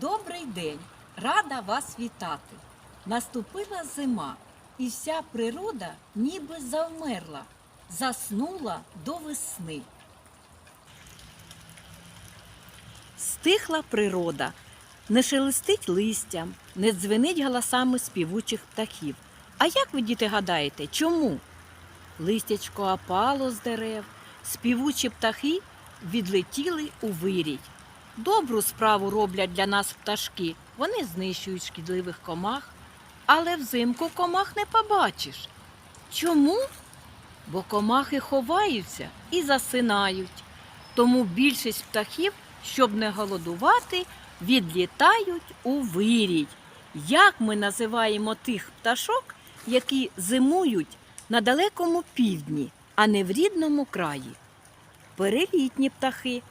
Добрий день! Рада вас вітати. Наступила зима, і вся природа ніби завмерла, заснула до весни. Стихла природа, не шелестить листям, не дзвенить голосами співучих птахів. А як ви, діти, гадаєте, чому? Листячко опало з дерев, співучі птахи відлетіли у вирій. Добру справу роблять для нас пташки. Вони знищують шкідливих комах, але взимку комах не побачиш. Чому? Бо комахи ховаються і засинають. Тому більшість птахів, щоб не голодувати, відлітають у вирій. Як ми називаємо тих пташок, які зимують на далекому півдні, а не в рідному краї? Перелітні птахи.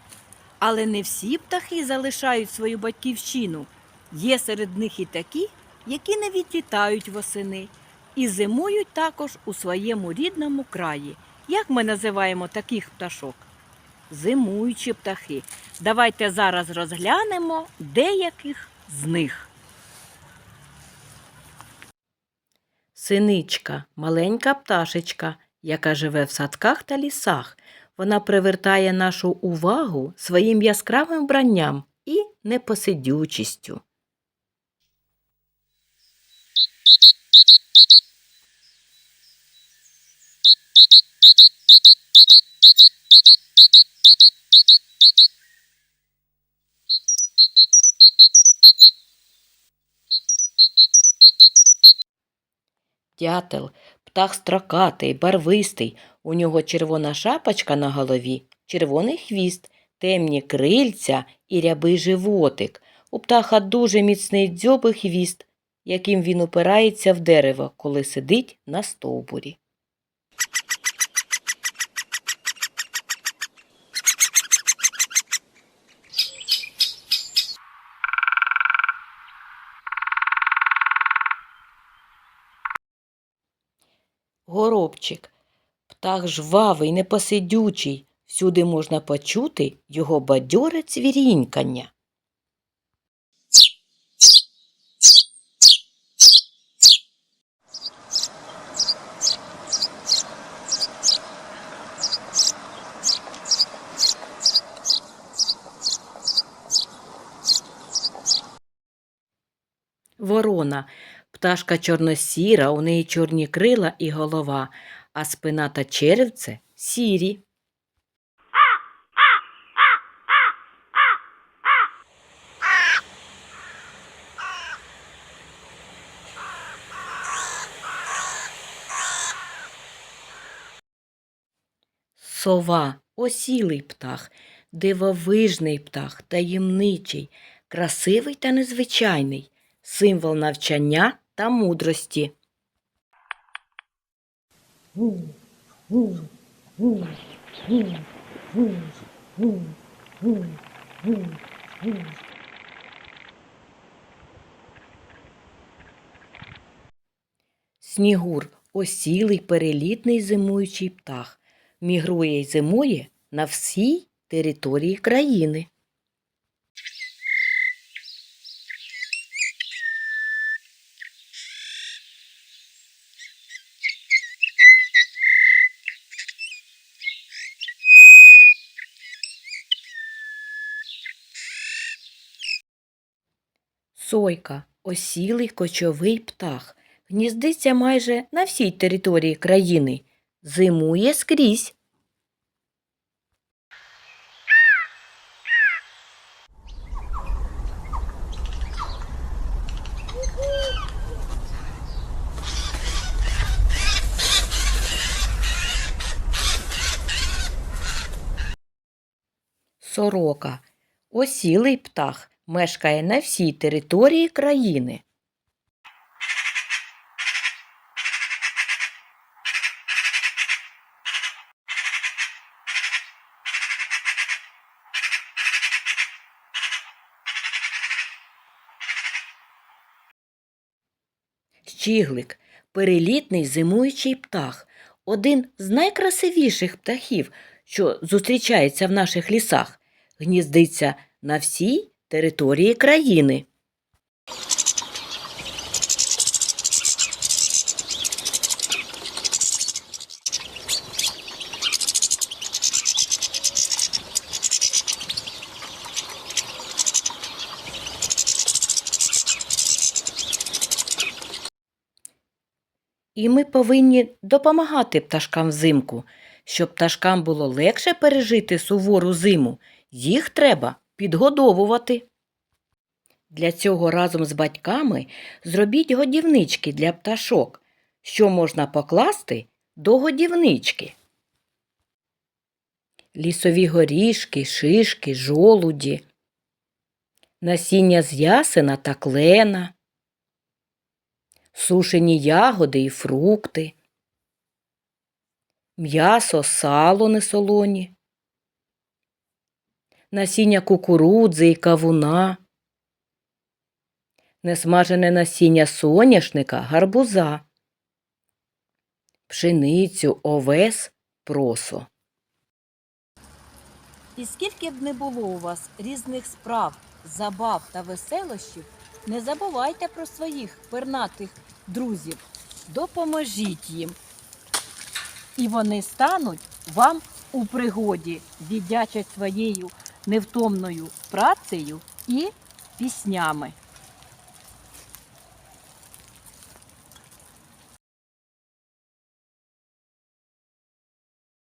Але не всі птахи залишають свою батьківщину. Є серед них і такі, які не відлітають восени і зимують також у своєму рідному краї. Як ми називаємо таких пташок? Зимуючі птахи. Давайте зараз розглянемо деяких з них. Синичка маленька пташечка, яка живе в садках та лісах. Вона привертає нашу увагу своїм яскравим вбранням і непосидючістю. Дятел птах строкатий, барвистий. У нього червона шапочка на голові, червоний хвіст, темні крильця і рябий животик. У птаха дуже міцний дзьоб хвіст, яким він упирається в дерево, коли сидить на стовбурі. Горобчик. Птах жвавий, непосидючий. Всюди можна почути його бадьоре цвірінькання. Ворона. Пташка чорносіра, у неї чорні крила і голова, а спина та черевце сірі. Сова осілий птах, дивовижний птах, таємничий, красивий та незвичайний, символ навчання та мудрості. Снігур осілий перелітний зимуючий птах, мігрує й зимує на всій території країни. Сойка осілий кочовий птах. Гніздиться майже на всій території країни. Зимує скрізь. Сорока осілий птах мешкає на всій території країни. Щіглик перелітний зимуючий птах, один з найкрасивіших птахів, що зустрічається в наших лісах, гніздиться на всій території країни. І ми повинні допомагати пташкам взимку. Щоб пташкам було легше пережити сувору зиму, їх треба підгодовувати. Для цього разом з батьками зробіть годівнички для пташок, що можна покласти до годівнички. Лісові горішки, шишки, жолуді, насіння з ясена та клена, сушені ягоди і фрукти, м'ясо, сало несолоні, насіння кукурудзи і кавуна, несмажене насіння соняшника, гарбуза, пшеницю, овес, просо. І скільки б не було у вас різних справ, забав та веселощів, не забувайте про своїх пернатих друзів. Допоможіть їм. І вони стануть вам у пригоді, віддячать своєю невтомною працею і піснями.